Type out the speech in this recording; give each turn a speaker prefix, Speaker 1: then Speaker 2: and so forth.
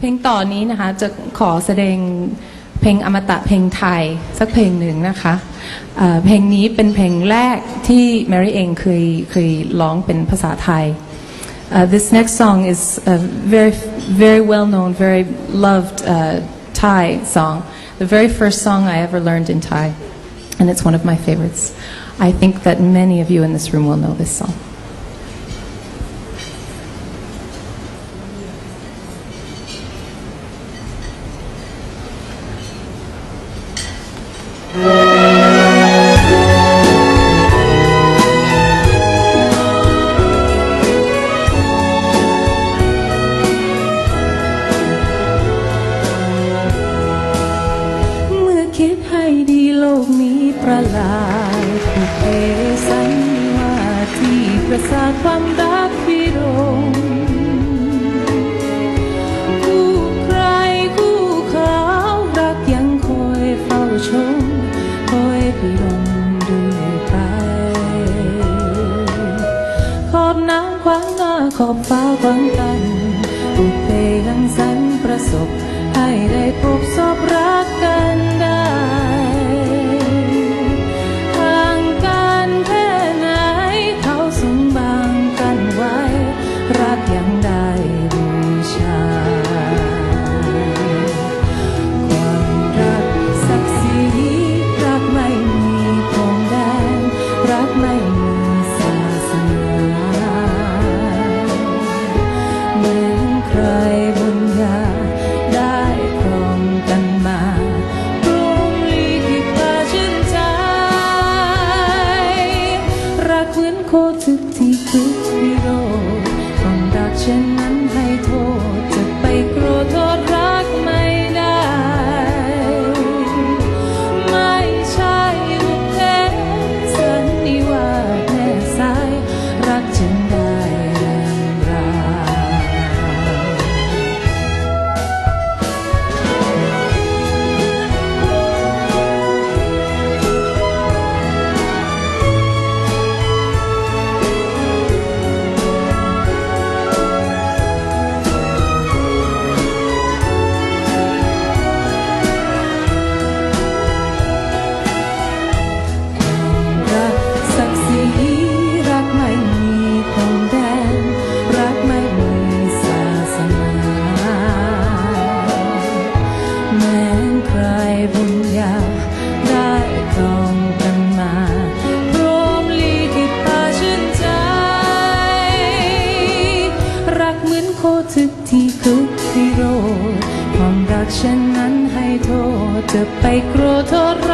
Speaker 1: เพลงต่อนี้นะคะจะขอแสดงเพลงอมตะเพลงไทยสักเพลงหนึ่งนะคะเอ่อเพลงนี้เป็นเพลงแรกที่แมรี่เองเคยเคยร้องเป็นภาษาไทย Uh, this next song is a very, very well known, very loved uh, Thai song. The very first song I ever learned in Thai, and it's one of my favorites. I think that many of you in this room will know this song. ประหลาดผูกเพสันวาที่ประสาทความรักพิรมคู่ใครคู่เขารักยังคอยเฝ้าชมคอยพิรมด้วยไป ขอบน้ำขวางหน้าขอบฟ้าขวางกันบุพเพยังสรรประสบ ให้ได้พบศพรักกันได้ อนโบุญญาได้ครองกันมาพรหมลิขิตตาชื่นใจ รักเหมือนโคทึกที่คึกพิโรธความรักเช่นนั้นให้โทษจะไปโกรธโทษร